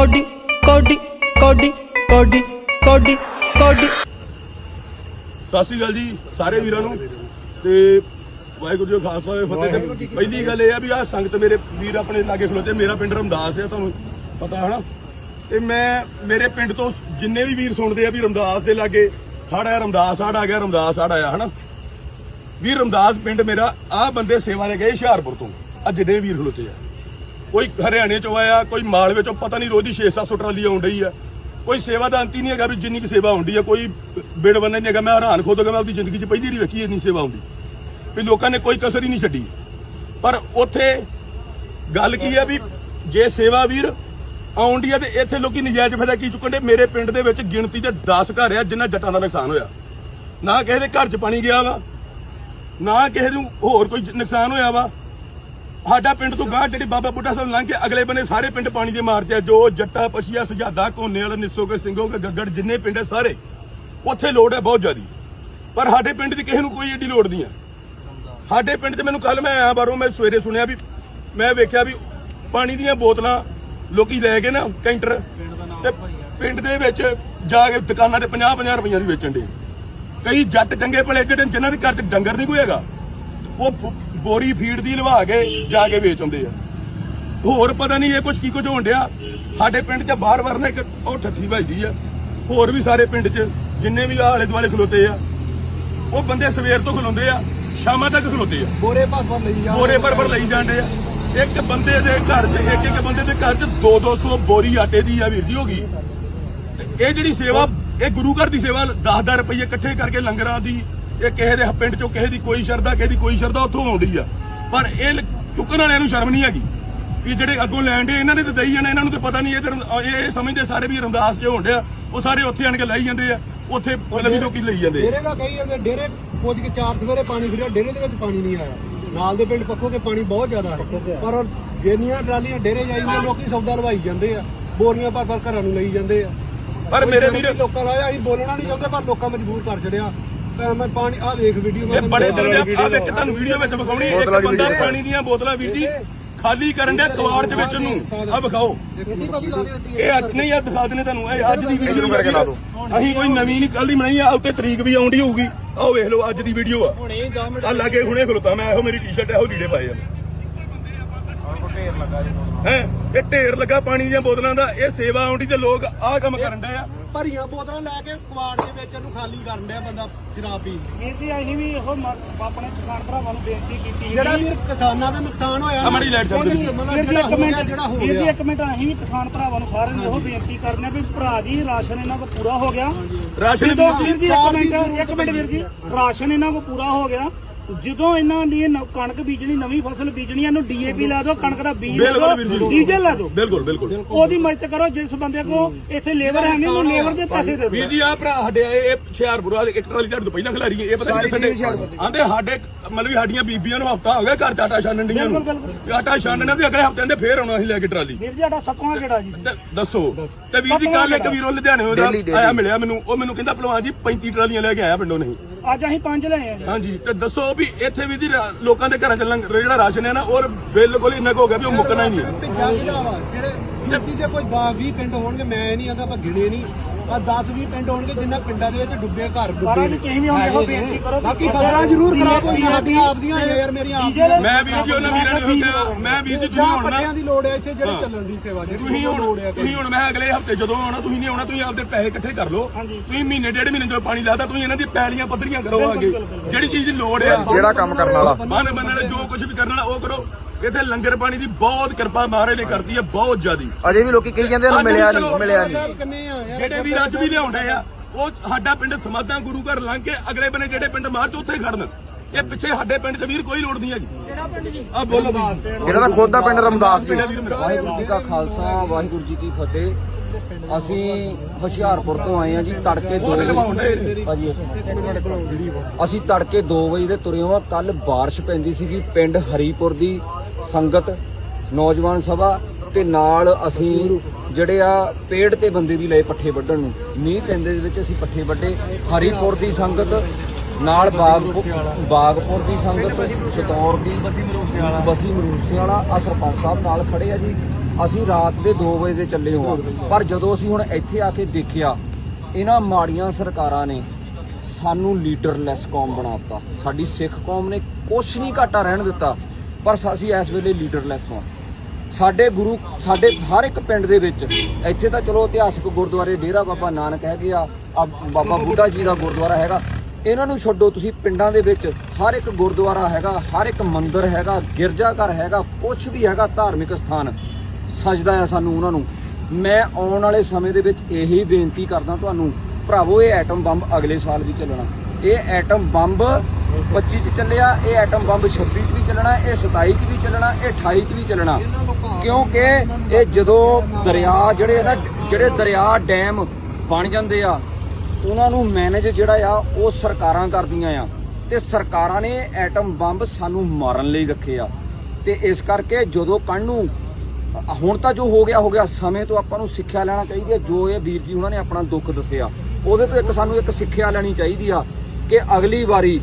Cody ਕੋਡੀ ਕੋਡੀ ਕੋਡੀ ਕੋਡੀ ਕੋਡੀ। ਸਤਿ ਸ਼੍ਰੀ ਅਕਾਲ ਜੀ ਸਾਰੇ ਵੀਰਾਂ ਨੂੰ। ਤੇ ਵਾਹਿਗੁਰੂ ਜੀ ਕਾ ਖਾਲਸਾ ਹੋਵੇ ਫਤਿਹ। ਤੇ ਪਹਿਲੀ ਗੱਲ ਇਹ ਆ ਵੀ ਆ ਸੰਗਤ ਮੇਰੇ ਵੀਰ ਆਪਣੇ ਲਾਗੇ ਖਲੋਤੇ ਮੇਰਾ ਪਿੰਡ ਰਮਦਾਸ ਹੈ ਤੁਹਾਨੂੰ ਪਤਾ ਹੈ ਨਾ? ਤੇ ਮੈਂ ਮੇਰੇ ਪਿੰਡ ਤੋਂ ਜਿੰਨੇ ਵੀ ਵੀਰ ਸੁਣਦੇ ਆ ਵੀ ਰਮਦਾਸ ਦੇ ਲਾਗੇ ਹੜ ਰਮਦਾਸ ਹੜ ਆ ਗਿਆ ਰਮਦਾਸ ਹੜ ਆਇਆ ਹਨਾ? ਵੀਰ ਰਮਦਾਸ ਪਿੰਡ ਮੇਰਾ ਆ ਬੰਦੇ ਸੇਵਾ ਦੇ ਗਏ ਹੁਸ਼ਿਆਰਪੁਰ ਤੋਂ ਅੱਜ ਜਿੰਨੇ ਵੀਰ ਖਲੋਤੇ ਆ। ਕੋਈ ਹਰਿਆਣੇ ਚੋਂ ਆਇਆ, ਕੋਈ ਮਾਲਵੇ ਚੋਂ ਪਤਾ ਨਹੀਂ ਰੋਜ਼ ਦੀ 6-700 ਟਰਾਲੀ ਆਉਣ ਡਈ ਆ। ਕੋਈ ਸੇਵਾ ਦਾ ਅੰਤ ਹੀ ਨਹੀਂ ਹੈਗਾ ਵੀ ਜਿੰਨੀ ਕੁ ਸੇਵਾ ਹੁੰਦੀ ਆ, ਕੋਈ ਬਿੜ ਬੰਨੇ ਨਹੀਂ ਹੈਗਾ। ਮੈਂ ਹੈਰਾਨ ਖੁਦ ਹੋ ਗਿਆ ਮੈਂ ਆਪਣੀ ਜ਼ਿੰਦਗੀ 'ਚ ਪਹਿਲੀ ਵਾਰੀ ਵੇਖੀ ਇੰਨੀ ਸੇਵਾ ਹੁੰਦੀ ਵੀ ਲੋਕਾਂ ਨੇ ਕੋਈ ਕਸਰ ਹੀ ਨਹੀਂ ਛੱਡੀ। ਪਰ ਉੱਥੇ ਗੱਲ ਕੀ ਆ ਵੀ ਜੇ ਸੇਵਾ ਵੀਰ ਆਉਂਦੀ ਆ ਤੇ ਇੱਥੇ ਲੋਕੀ ਨਜਾਇਜ਼ ਫਾਇਦਾ ਕੀ ਚੁੱਕਣ ਦੇ ਮੇਰੇ ਪਿੰਡ ਦੇ ਵਿੱਚ ਗਿਣਤੀ ਦੇ 10 ਘਰ ਆ ਜਿਨ੍ਹਾਂ ਜੱਟਾਂ ਦਾ ਨੁਕਸਾਨ ਹੋਇਆ। ਨਾ ਕਿਸੇ ਦੇ ਘਰ 'ਚ ਪਾਣੀ ਗਿਆ ਵਾ, ਨਾ ਕਿਸੇ ਨੂੰ ਹੋਰ ਕੋਈ ਨੁਕਸਾਨ ਹੋਇਆ ਵਾ। ਸਾਡਾ ਪਿੰਡ ਤੋਂ ਗਾਂ ਜਿਹੜੀ ਬਾਬਾ ਬੁੱਢਾ ਸਾਹਿਬ ਲੰਘ ਕੇ ਅਗਲੇ ਬੰਨੇ ਸਾਰੇ ਪਿੰਡ ਪਾਣੀ ਦੇ ਮਾਰ 'ਚ ਆ ਜੋ ਜੱਟਾ ਪਛੀਆ ਸੁਝਾਦਾ ਕੋਨੇ ਵਾਲਾ ਨਿੱਸੋ ਕੇ ਸਿੰਘੋ ਕੇ ਗੱਗੜ ਜਿੰਨੇ ਪਿੰਡ ਆ ਸਾਰੇ ਉੱਥੇ ਲੋੜ ਹੈ ਬਹੁਤ ਜ਼ਿਆਦੀ। ਪਰ ਸਾਡੇ ਪਿੰਡ ਦੀ ਕਿਸੇ ਨੂੰ ਕੋਈ ਏਡੀ ਲੋੜ ਨਹੀਂ ਆ। ਸਾਡੇ ਪਿੰਡ 'ਚ ਮੈਨੂੰ ਕੱਲ ਮੈਂ ਆਇਆ ਬਾਹਰੋਂ ਮੈਂ ਸਵੇਰੇ ਸੁਣਿਆ ਵੀ ਮੈਂ ਵੇਖਿਆ ਵੀ ਪਾਣੀ ਦੀਆਂ ਬੋਤਲਾਂ ਲੋਕੀ ਲੈ ਕੇ ਨਾ ਕੈਂਟਰ। ਤੇ ਪਿੰਡ ਦੇ ਵਿੱਚ ਜਾ ਕੇ ਦੁਕਾਨਾਂ ਤੇ 50 50 ਰੁਪਈਆਂ ਦੀ ਵੇਚਣ ਦੇ ਕਈ ਜੱਟ ਚੰਗੇ ਭਲੇ ਜਿਹੜੇ ਜਿਨ੍ਹਾਂ ਦੇ ਘਰ 'ਚ ਡੰਗਰ ਨਹੀਂ ਕੋਈ ਹੈਗਾ। ਉਹ ਬੋਰੀ ਫੀਡ ਦੀ ਲਵਾ ਕੇ ਜਾ ਕੇ ਵੇਚ ਆਉਂਦੇ ਆ। ਹੋਰ ਪਤਾ ਨਹੀਂ ਇਹ ਕੁਛ ਕੀ ਕੁਝ ਹੋਣ ਡਿਆ। ਸਾਡੇ ਪਿੰਡ 'ਚ ਬਾਹਰ ਵਰਨਾ ਇੱਕ ਉਹ ਠੱਠੀ ਵੱਜਦੀ ਆ। ਹੋਰ ਵੀ ਸਾਰੇ ਪਿੰਡ 'ਚ ਜਿੰਨੇ ਵੀ ਆਲੇ ਦੁਆਲੇ ਖਲੋਤੇ ਆ ਉਹ ਬੰਦੇ ਸਵੇਰ ਤੋਂ ਖਲੋਂਦੇ ਆ ਸ਼ਾਮਾਂ ਤੱਕ ਖਲੋਤੇ ਆ। ਬੋਰੇ ਭਰ ਭਰ ਲਈ ਜਾ ਬੋਰੇ ਪਰ ਪਰ ਲਈ ਜਾਂਦੇ ਆ। ਇੱਕ ਬੰਦੇ ਦੇ ਘਰ 'ਚ ਇੱਕ ਇੱਕ ਬੰਦੇ ਦੇ ਘਰ 'ਚ 2-200 ਬੋਰੀ ਆਟੇ ਦੀ ਆ ਵੀਰ ਜੀ ਹੋ ਗਈ ਤੇ ਇਹ ਜਿਹੜੀ ਸੇਵਾ ਇਹ ਗੁਰੂ ਘਰ ਦੀ ਸੇਵਾ 10-10 ਰੁਪਏ ਇਕੱਠੇ ਕਰਕੇ ਲੰਗਰਾਂ ਦੀ ਇਹ ਕਿਸੇ ਦੇ ਪਿੰਡ 'ਚੋਂ ਕਿਸੇ ਦੀ ਕੋਈ ਸ਼ਰਧਾ ਕਿਸੇ ਦੀ ਕੋਈ ਸ਼ਰਧਾ ਉੱਥੋਂ ਆਉਂਦੀ ਆ। ਪਰ ਇਹ ਚੁੱਕਣ ਵਾਲਿਆਂ ਨੂੰ ਸ਼ਰਮ ਨਹੀਂ ਹੈਗੀ। ਵੀ ਜਿਹੜੇ ਅੱਗੋਂ ਲੈਣ ਦੇ ਇਹਨਾਂ ਨੇ ਤਾਂ ਦਈ ਜਾਣਾ ਇਹਨਾਂ ਨੂੰ ਤਾਂ ਪਤਾ ਨਹੀਂ ਇਹ ਤਾਂ ਇਹ ਸਮਝਦੇ ਸਾਰੇ ਵੀ ਰਮਦਾਸ ਜੇ ਹੋਣ ਡਿਆ। ਉਹ ਸਾਰੇ ਉੱਥੇ ਆਣ ਕੇ ਲਾਈ ਜਾਂਦੇ ਆ। ਉੱਥੇ ਲਵੀ ਲੋਕੀ ਲਈ ਜਾਂਦੇ ਡੇਰੇ ਦਾ ਕਹੀ ਜਾਂਦੇ ਡੇਰੇ ਪੁੱਜ ਕੇ ਚਾਰ ਸਵੇਰੇ ਪਾਣੀ ਫਿਰਿਆ ਡੇਰੇ ਦੇ ਵਿੱਚ ਪਾਣੀ ਨਹੀਂ ਆਇਆ। ਨਾਲ ਦੇ ਪਿੰਡ ਪੱਖੋ ਕੇ ਪਾਣੀ ਬਹੁਤ ਜ਼ਿਆਦਾ ਹੈ। ਪਰ ਜਿੰਨੀਆਂ ਟਰਾਲੀਆਂ ਡੇਰੇ ਜਾਈਆਂ ਲੋਕੀ ਸੌਦਾ ਲਵਾਈ ਜਾਂਦੇ ਆ। ਬੋਰੀਆਂ ਭਰ ਭਰ ਘਰਾਂ ਨੂੰ ਲਈ ਜਾਂਦੇ ਆ। ਪਰ ਮੇਰੇ ਵੀਰ ਲੋਕਾਂ ਲਾਇਆ ਅਸੀਂ ਬੋਲਣਾ ਨਹੀਂ ਚਾਹੁੰਦੇ ਪਰ ਲੋਕਾਂ ਮਜਬੂਰ ਕਰ ਛੜਿਆ ਮੈਂ ਪਾਣੀ ਆ ਦੇਖ ਵੀਡੀਓ ਇਹ ਬੜੇ ਦਿਨ ਦੇ ਆ ਵੇਖ ਤੁਹਾਨੂੰ ਵੀਡੀਓ ਵਿੱਚ ਵਿਖਾਉਣੀ ਇੱਕ ਬੰਦਾ ਪਾਣੀ ਦੀਆਂ ਬੋਤਲਾਂ ਵੀਰ ਜੀ ਖਾਲੀ ਕਰਨ ਡਿਆ ਕਵਾੜ ਦੇ ਵਿੱਚ ਨੂੰ। ਆ ਵਿਖਾਓ। ਕਿੰਨੀ ਭਾਜੀ ਲਾ ਦੇ ਵਿੱਚ ਇਹ ਅੱਜ ਨਹੀਂ ਆ ਦਿਖਾ ਦਿੰਦੇ ਤੁਹਾਨੂੰ। ਇਹ ਅੱਜ ਦੀ ਵੀਡੀਓ ਕਰਕੇ ਲਾ ਦਿਓ। ਅਸੀਂ ਕੋਈ ਨਵੀਂ ਨਹੀਂ ਕੱਲ ਦੀ ਬਣਾਈ ਆ ਉੱਤੇ ਤਰੀਕ ਵੀ ਆਉਂਦੀ ਹੋਊਗੀ। ਆਹ ਵੇਖ ਲਓ ਅੱਜ ਦੀ ਵੀਡੀਓ ਆ। ਹੁਣੇ 10 ਮਿੰਟ ਆ ਲਾਗੇ ਹੁਣੇ ਖਲੋਤਾ ਮੈਂ ਇਹੋ ਮੇਰੀ ਟੀ-ਸ਼ਰਟ ਇਹੋ ਲੀੜੇ ਪਾਏ ਆ। ਹੈ? ਇਹ ਢੇਰ ਲੱਗਾ ਪਾਣੀ ਦੀਆਂ ਬੋਤਲਾਂ ਦਾ। ਇਹ ਸੇਵਾ ਆਉਂਦੀ ਤੇ ਲੋਕ ਆਹ ਕੰਮ ਕਰਨ ਡਏ ਆ। ਭਰੀਆਂ ਬੋਤਲਾਂ ਲੈ ਕੇ ਕਵਾੜ ਦੇ ਵਿੱਚ ਇਹਨੂੰ ਖਾਲੀ ਕਰਨ ਡਿਆ ਬੰਦਾ ਸ਼ਰਾਬ ਪੀ ਕੇ। ਵੀਰ ਜੀ ਅਸੀਂ ਵੀ ਇਹੋ ਮ- ਆਪਣੇ ਕਿਸਾਨ ਭਰਾਵਾਂ ਨੂੰ ਬੇਨਤੀ ਕੀਤੀ ਸੀ। ਜਿਹੜਾ ਵੀਰ ਕਿਸਾਨਾਂ ਦਾ ਨੁਕਸਾਨ ਹੋਇਆ ਆਹ ਮਾੜੀ ਲਾਈਟ ਚੱਲ ਪਈ। ਮਤਲਬ ਜੀ ਜਿਹੜਾ ਇੱਕ ਹੋ ਗਿਆ ਮਿੰਟ ਜਿਹੜਾ ਹੋ ਵੀਰ ਜੀ ਗਿਆ। ਇੱਕ ਮਿੰਟ ਅਸੀਂ ਵੀ ਕਿਸਾਨ ਭਰਾਵਾਂ ਨੂੰ ਸਾਰਿਆਂ ਨੂੰ ਇਹੋ ਬੇਨਤੀ ਕਰਨੇ ਆ ਵੀ ਭਰਾ ਜੀ ਰਾਸ਼ਨ ਇਹਨਾਂ ਕੋਲ ਪੂਰਾ ਹੋ ਗਿਆ। ਰਾਸ਼ਨ ਜਦੋਂ ਵੀ ਵੀਰ ਜੀ ਇੱਕ ਮਿੰਟ ਇੱਕ ਮਿੰਟ ਵੀਰ ਜੀ ਰਾਸ਼ਨ ਇਹਨਾਂ ਕੋਲ ਪੂਰਾ ਹੋ ਗਿਆ। ਜਦੋਂ ਇਹਨਾਂ ਦੀ ਨ- ਕਣਕ ਬੀਜਣੀ ਨਵੀਂ ਫਸਲ ਬੀਜਣੀ ਇਹਨੂੰ ਡੀਏਪੀ ਲਾ ਦਿਓ ਕਣਕ ਦਾ ਬੀਜ ਲਾ ਬਿਲਕੁਲ ਵੀਰ ਦਿਓ ਜੀ ਡੀਜ਼ਲ ਲਾ ਦਿਓ। ਬਿਲਕੁਲ ਬਿਲਕੁਲ। ਉਹਦੀ ਮਦਦ ਕਰੋ ਜਿਸ ਬੰਦੇ ਕੋ ਇੱਥੇ ਲੇਬਰ ਹੈ ਨਹੀਂ ਉਹ ਲੇਬਰ ਦੇ ਪੈਸੇ ਦੇ ਵੀਰ ਦਿਓ ਜੀ ਆ ਭਰਾ ਸਾਡੇ ਆਏ ਇਹ ਹੁਸ਼ਿਆਰਪੁਰ ਵਾਲੇ ਇੱਕ ਟਰਾਲੀ ਤੁਹਾਡੇ ਤੋਂ ਪਹਿਲਾਂ ਖਿਲਾਰੀ ਇਹ ਪਤਾ ਨਹੀਂ ਸਾਡੇ ਆਂਦੇ ਸਾਡੇ ਮਤਲਬ ਵੀ ਸਾਡੀਆਂ ਬੀਬੀਆਂ ਨੂੰ ਹਫਤਾ ਹੋ ਗਿਆ ਘਰ ਚ ਆਟਾ ਛਾਣਨ ਡੀਆਂ ਨੂੰ। ਬਿਲਕੁਲ, ਤੇ ਆਟਾ ਛਾਣਨ ਦੇ ਅਗਲੇ ਹਫ਼ਤੇ ਦੇ ਫੇਰ ਆਉਣਾ ਅਸੀਂ ਲੈ ਕੇ ਟਰਾਲੀ। ਵੀਰ ਜੀ ਸਾਡਾ ਸਤਵਾਂ ਕਿਹੜਾ ਜੀ? ਤੇ ਦੱਸੋ। ਤੇ ਵੀਰ ਜੀ ਕੱਲ ਇੱਕ ਵੀਰੋ ਲੁਧਿਆਣੇ ਉਹਦਾ ਆਇਆ ਮਿਲਿਆ ਮੈਨੂੰ ਉਹ ਮੈਨੂੰ ਕਹਿੰਦਾ ਭਲਵਾਨ ਜੀ 35 ਟਰਾਲੀਆਂ ਲੈ ਕੇ ਆਇਆ ਪਿੰਡੋਂ ਨਹੀਂ। ਅੱਜ ਅਸੀਂ ਪੰਜ ਲਏ ਆ ਹਾਂਜੀ ਤੇ ਦੱਸੋ ਵੀ ਇੱਥੇ ਵੀ ਜੀ ਰਾ- ਲੋਕਾਂ ਦੇ ਘਰਾਂ ਚ ਲੰਗ- ਜਿਹੜਾ ਰਾਸ਼ਨ ਹੈ ਨਾ ਉਹ ਬਿਲਕੁਲ ਇੰਨਾ ਕੁ ਹੋ ਗਿਆ ਵੀ ਉਹ ਮੁੱਕਣਾ ਹੀ ਨਹੀਂ ਹੈ। ਪਿੰਡਾਂ ਜ਼ਿਲ੍ਹਾ ਵਾ ਜਿਹੜੇ ਗਿਣਤੀ ਜੇ ਕੋਈ 10 20 ਪਿੰਡ ਹੋਣਗੇ ਮੈਂ ਨਹੀਂ ਆਂਦਾ ਆਪਾਂ ਗਿਣੇ ਨਹੀਂ ਆ 10 20 ਪਿੰਡ ਹੋਣਗੇ ਜਿਨ੍ਹਾਂ ਪਿੰਡਾਂ ਦੇ ਵਿੱਚ ਡੁੱਬੇ ਘਰ ਸਾਰਾ ਡੁੱਬੇ ਜੀ ਨੇ ਕਿਸੇ ਵੀ ਹੁਣ ਇਹੋ ਬੇਨਤੀ ਕਰੋ ਬਾਕੀ ਫਸਲਾਂ ਜ਼ਰੂਰ ਖਰਾਬ ਹੋਈਆਂ ਸਾਡੀਆਂ ਆਪਦੀਆਂ ਹੋਈਆਂ ਯਾਰ ਮੇਰੀਆਂ ਆਪਦੀਆਂ ਮੈਂ ਵੀਰ ਜੀ ਉਹਨਾਂ ਵੀਰਾਂ ਨੂੰ ਕਿਹਾ ਮੈਂ ਵੀਰ ਜੀ ਤੁਸੀਂ ਜਾਂ ਹੁਣ ਨਾ ਪੱਟਿਆਂ ਦੀ ਲੋੜ ਹੈ ਇੱਥੇ ਜਿਹੜੇ ਚੱਲਣ ਦੀ ਸੇਵਾ ਜਿਹੜੀ ਤੁਸੀਂ ਲੋੜ ਹੁਣ ਹੈ ਤੁਸੀਂ ਹੁਣ ਮੈਂ ਅਗਲੇ ਹਫ਼ਤੇ ਜਦੋਂ ਆਉਣਾ ਤੁਸੀਂ ਨਹੀਂ ਆਉਣਾ ਤੁਸੀਂ ਆਪਦੇ ਪੈਸੇ ਇਕੱਠੇ ਕਰ ਲਓ। ਤੁਸੀਂ ਮਹੀਨੇ ਡੇਢ ਮਹੀਨੇ ਜਦੋਂ ਪਾਣੀ ਲਾਦਾ ਤੁਸੀਂ ਇਹਨਾਂ ਦੀ ਪੈਲੀਆਂ ਪੱਧਰੀਆਂ ਕਰੋ ਆਗੇ ਜਿਹੜੀ ਚੀਜ਼ ਦੀ ਲੋੜ ਆ ਜਿਹੜਾ ਕੰਮ ਕਰਨ ਵਾਲਾ। ਬੰਨ ਬੰਨਣ ਵਾਲੇ ਜੋ ਕੁਝ ਵੀ ਕਰਨ ਵਾਲਾ ਉਹ ਕਰੋ। ਇੱਥੇ ਲੰਗਰ ਪਾਣੀ ਦੀ ਬਹੁਤ ਕਿਰਪਾ ਮਹਾਰਾਜ ਨੇ ਕਰਦੀ ਹੈ ਬਹੁਤ ਜ਼ਿਆਦੀ। ਅਜੇ ਵੀ ਲੋਕੀ ਕਹੀ ਜਾਂਦੇ ਉਹਨੂੰ ਮਿਲਿਆ ਨਹੀਂ ਮਿਲਿਆ ਨਹੀਂ। ਆ ਜਿਹੜੇ ਵੀ ਅੱਜ ਵੀ ਲਿਆਉਂਦੇ ਆ ਉਹ ਸਾਡਾ ਪਿੰਡ ਸਮਾਧਾਂ ਗੁਰੂ ਘਰ ਲੰਘ ਕੇ ਅਗਲੇ ਬੰਨੇ ਜਿਹੜੇ ਪਿੰਡ ਮਾਰਚ ਉੱਥੇ ਹੀ ਖੜਨ। ਇਹ ਪਿੱਛੇ ਸਾਡੇ ਪਿੰਡ ਤੇ ਵੀਰ ਕੋਈ ਲੋੜ ਨਹੀਂ ਹੈਗੀ। ਕਿਹੜਾ ਪਿੰਡ ਜੀ? ਆ ਬੋਲੋ ਬਾਸ ਜਿਹੜਾ ਦਾ ਖੁਦ ਦਾ ਪਿੰਡ ਰਮਦਾਸ ਜੀ। ਵਾਹਿਗੁਰੂ ਜੀ ਕਾ ਖਾਲਸਾ ਵਾਹਿਗੁਰੂ ਜੀ ਕੀ ਫਤਿਹ। ਅਸੀਂ ਹੁਸ਼ਿਆਰਪੁਰ ਤੋਂ ਆਏ ਹਾਂ ਜੀ ਤੜਕੇ 2 ਵਜੇ। ਅਸੀਂ ਤੜਕੇ 2 ਵਜੇ ਦੇ ਤੁਰੇ ਹਾਂ ਕੱਲ ਬਾਰਿਸ਼ ਪੈਂਦੀ ਸੀਗੀ ਪਿੰਡ ਹਰੀਪੁਰ ਦੀ। ਸੰਗਤ, ਨੌਜਵਾਨ ਸਭਾ ਤੇ ਨਾਲ ਅਸੀਂ ਜਿਹੜੇ ਆ ਪੇੜ ਤੇ ਬੰਦੇ ਵੀ ਲਏ ਪੱਠੇ ਵੱਢਣ ਨੂੰ। ਮੀਂਹ ਪੈਂਦੇ ਦੇ ਵਿੱਚ ਅਸੀਂ ਪੱਠੇ ਵੱਢੇ। ਹਰੀਪੁਰ ਦੀ ਸੰਗਤ, ਨਾਲ ਬਾਗਪੁਰ ਬਾਗਪੁਰ ਦੀ ਸੰਗਤ, ਸਤੌਰ ਦੀ, ਬਸੀ ਮਰੂਸੇ ਵਾਲਾ ਬਸੀ ਆ ਸਰਪੰਚ ਸਾਹਿਬ ਨਾਲ ਖੜੇ ਆ ਜੀ। ਅਸੀਂ ਰਾਤ ਦੇ 2 ਵਜੇ ਦੇ ਚੱਲੇ ਹਾਂ ਪਰ ਜਦੋਂ ਅਸੀਂ ਹੁਣ ਇੱਥੇ ਆ ਕੇ ਦੇਖਿਆ, ਇਹਨਾਂ ਮਾੜੀਆਂ ਸਰਕਾਰਾਂ ਨੇ ਸਾਨੂੰ ਲੀਡਰਲੈਸ ਕੌਮ ਬਣਾਤਾ ਸਾਡੀ ਸਿੱਖ ਕੌਮ ਨੇ ਕੁਛ ਨਹੀਂ ਘਾਟਾ ਰਹਿਣ ਦਿੱਤਾ। ਪਰ ਅਸੀਂ ਇਸ ਵੇਲੇ ਲੀਡਰਲੈਸ ਹਾਂ। ਸਾਡੇ ਗੁਰੂ ਸਾਡੇ ਹਰ ਇੱਕ ਪਿੰਡ ਦੇ ਵਿੱਚ, ਇੱਥੇ ਤਾਂ ਚਲੋ ਇਤਿਹਾਸਕ ਗੁਰਦੁਆਰੇ ਡੇਰਾ ਬਾਬਾ ਨਾਨਕ ਹੈਗੇ ਆ ਬਾਬਾ ਬੁੱਢਾ ਜੀ ਦਾ ਗੁਰਦੁਆਰਾ ਹੈਗਾ। ਇਹਨਾਂ ਨੂੰ ਛੱਡੋ, ਤੁਸੀਂ ਪਿੰਡਾਂ ਦੇ ਵਿੱਚ ਹਰ ਇੱਕ ਗੁਰਦੁਆਰਾ ਹੈਗਾ, ਹਰ ਇੱਕ ਮੰਦਿਰ ਹੈਗਾ ਗਿਰਜਾ ਘਰ ਹੈਗਾ ਕੁਝ ਵੀ ਹੈਗਾ, ਧਾਰਮਿਕ ਸਥਾਨ ਸਜਦਾ ਆ ਸਾਨੂੰ ਉਹਨਾਂ ਨੂੰ। ਮੈਂ ਆਉਣ ਵਾਲੇ ਸਮੇਂ ਦੇ ਵਿੱਚ ਇਹੀ ਬੇਨਤੀ ਕਰਦਾ ਤੁਹਾਨੂੰ, ਭਰਾਵੋ, ਇਹ ਐਟਮ ਬੰਬ ਅਗਲੇ ਸਾਲ ਵੀ ਚੱਲਣਾ। ਇਹ ਐਟਮ ਬੰਬ 25 ਚ ਚੱਲਿਆ, ਇਹ ਐਟਮ ਬੰਬ 26 ਚ ਵੀ ਚੱਲਣਾ, ਇਹ 27 ਚ ਵੀ ਚੱਲਣਾ, ਇਹ 28 ਚ ਵੀ ਚੱਲਣਾ। ਕਿਉਂਕਿ ਇਹ ਜਦੋਂ ਦਰਿਆ, ਜਿਹੜੇ ਨਾ ਜਿਹੜੇ ਦਰਿਆ ਡੈਮ ਬਣ ਜਾਂਦੇ ਆ, ਉਹਨਾਂ ਨੂੰ ਮੈਨੇਜ ਜਿਹੜਾ ਆ, ਉਹ ਸਰਕਾਰਾਂ ਕਰਦੀਆਂ ਆ। ਤੇ ਸਰਕਾਰਾਂ ਨੇ ਐਟਮ ਬੰਬ ਸਾਨੂੰ ਮਾਰਨ ਲਈ ਰੱਖੇ ਆ। ਤੇ ਇਸ ਕਰਕੇ ਜਦੋਂ ਕੱਲ ਨੂੰ, ਹੁਣ ਤਾਂ ਜੋ ਹੋ ਗਿਆ ਹੋ ਗਿਆ, ਸਮੇਂ ਤੋਂ ਆਪਾਂ ਨੂੰ ਸਿੱਖਿਆ ਲੈਣਾ ਚਾਹੀਦੀ ਹੈ ਜੋ ਇਹ ਵੀਰ ਜੀ ਉਹਨਾਂ ਨੇ ਆਪਣਾ ਦੁੱਖ ਦੱਸਿਆ। ਉਹਦੇ ਤੋਂ ਇੱਕ ਸਾਨੂੰ ਇੱਕ ਸਿੱਖਿਆ ਲੈਣੀ ਚਾਹੀਦੀ ਆ ਕਿ ਅਗਲੀ ਵਾਰੀ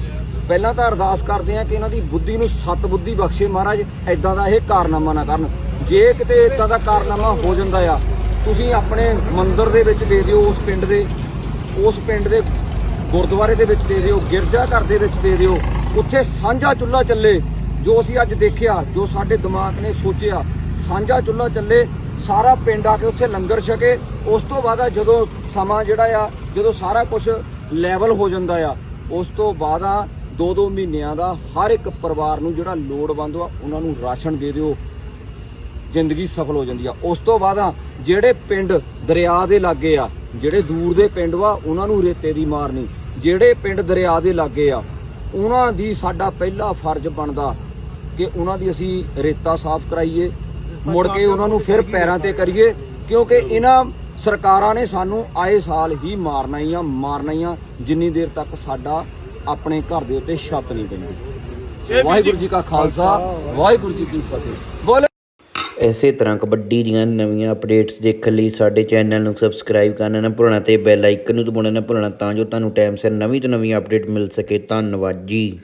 ਪਹਿਲਾਂ ਤਾਂ ਅਰਦਾਸ ਕਰਦੇ ਆ ਕਿ ਇਹਨਾਂ ਦੀ ਬੁੱਧੀ ਨੂੰ ਸਤ ਬੁੱਧੀ ਬਖਸ਼ੇ ਮਹਾਰਾਜ ਐਦਾਂ ਦਾ ਇਹ ਕਾਰਨਾਮਾ ਨਾ ਕਰਨ। ਜੇ ਕਿਤੇ ਇਦਾਂ ਦਾ ਕਾਰਨਾਮਾ ਹੋ ਜਾਂਦਾ ਆ, ਤੁਸੀਂ ਆਪਣੇ ਮੰਦਿਰ ਦੇ ਵਿੱਚ ਦੇ ਦਿਓ, ਉਸ ਪਿੰਡ ਦੇ, ਉਸ ਪਿੰਡ ਦੇ ਗੁਰਦੁਆਰੇ ਦੇ ਵਿੱਚ ਦੇ ਦਿਓ, ਗਿਰਜਾ ਘਰ ਦੇ ਵਿੱਚ ਦੇ ਦਿਓ, ਉੱਥੇ ਸਾਂਝਾ ਚੁੱਲ੍ਹਾ ਚੱਲੇ, ਜੋ ਅਸੀਂ ਅੱਜ ਦੇਖਿਆ, ਜੋ ਸਾਡੇ ਦਿਮਾਗ ਨੇ ਸੋਚਿਆ, ਸਾਂਝਾ ਚੁੱਲ੍ਹਾ ਚੱਲੇ, ਸਾਰਾ ਪਿੰਡ ਆ ਕੇ ਉੱਥੇ ਲੰਗਰ ਛਕੇ, ਉਸ ਤੋਂ ਬਾਅਦ ਜਦੋਂ ਸਮਾਂ ਜਿਹੜਾ ਆ, ਜਦੋਂ ਸਾਰਾ ਕੁਝ ਲੈਵਲ ਹੋ ਜਾਂਦਾ ਆ, ਉਸ ਤੋਂ ਬਾਅਦ ਆ ਦੋ ਦੋ ਮਹੀਨਿਆਂ ਦਾ ਹਰ ਇੱਕ ਪਰਿਵਾਰ ਨੂੰ ਜਿਹੜਾ ਲੋੜਵੰਦ ਆ, ਉਹਨਾਂ ਨੂੰ ਰਾਸ਼ਨ ਦੇ ਦਿਓ। ਜ਼ਿੰਦਗੀ ਸਫਲ ਹੋ ਜਾਂਦੀ ਆ। ਉਸ ਤੋਂ ਬਾਅਦ ਆ, ਜਿਹੜੇ ਪਿੰਡ ਦਰਿਆ ਦੇ ਲਾਗੇ ਆ, ਜਿਹੜੇ ਦੂਰ ਦੇ ਪਿੰਡ ਵਾ, ਉਹਨਾਂ ਨੂੰ ਰੇਤੇ ਦੀ ਮਾਰ ਨਹੀਂ। ਜਿਹੜੇ ਪਿੰਡ ਦਰਿਆ ਦੇ ਲਾਗੇ ਆ, ਉਹਨਾਂ ਦੀ ਸਾਡਾ ਪਹਿਲਾ ਫਰਜ਼ ਬਣਦਾ ਕਿ ਉਹਨਾਂ ਦੀ ਅਸੀਂ ਰੇਤਾ ਸਾਫ਼ ਕਰਾਈਏ, ਮੁੜ ਕੇ ਉਹਨਾਂ ਨੂੰ ਫਿਰ ਪੈਰਾਂ ਤੇ ਕਰੀਏ, ਕਿਉਂਕਿ ਇਹਨਾਂ ਸਰਕਾਰਾਂ ਨੇ ਸਾਨੂੰ ਆਏ ਸਾਲ ਹੀ ਮਾਰਨਾ ਹੀ ਆ, ਮਾਰਨਾ ਹੀ ਆ, ਜਿੰਨੀ ਦੇਰ ਤੱਕ ਸਾਡਾ ਆਪਣੇ ਘਰ ਦੇ ਉੱਤੇ ਛੱਤ ਨਹੀਂ ਪੈਂਦੀ। ਵਾਹਿਗੁਰੂ ਜੀ ਕਾ ਖਾਲਸਾ ਵਾਹਿਗੁਰੂ ਜੀ ਕੀ ਫਤਿਹ। ਬੋਲੇ। ਇਸੇ ਤਰ੍ਹਾਂ ਕਬੱਡੀ ਦੀਆਂ ਨਵੀਆਂ ਅਪਡੇਟਸ ਦੇਖਣ ਲਈ ਸਾਡੇ ਚੈਨਲ ਨੂੰ ਸਬਸਕ੍ਰਾਈਬ ਕਰਨਾ ਨਾ ਭੁੱਲਣਾ ਤੇ ਬੈਲ ਆਈਕਨ ਨੂੰ ਦਬਾਉਣਾ ਨਾ ਭੁੱਲਣਾ ਤਾਂ ਜੋ ਤੁਹਾਨੂੰ ਟਾਈਮ ਸਿਰ ਨਵੀਂ ਤੋਂ ਨਵੀਂ ਅਪਡੇਟ ਮਿਲ ਸਕੇ। ਧੰਨਵਾਦ ਜੀ।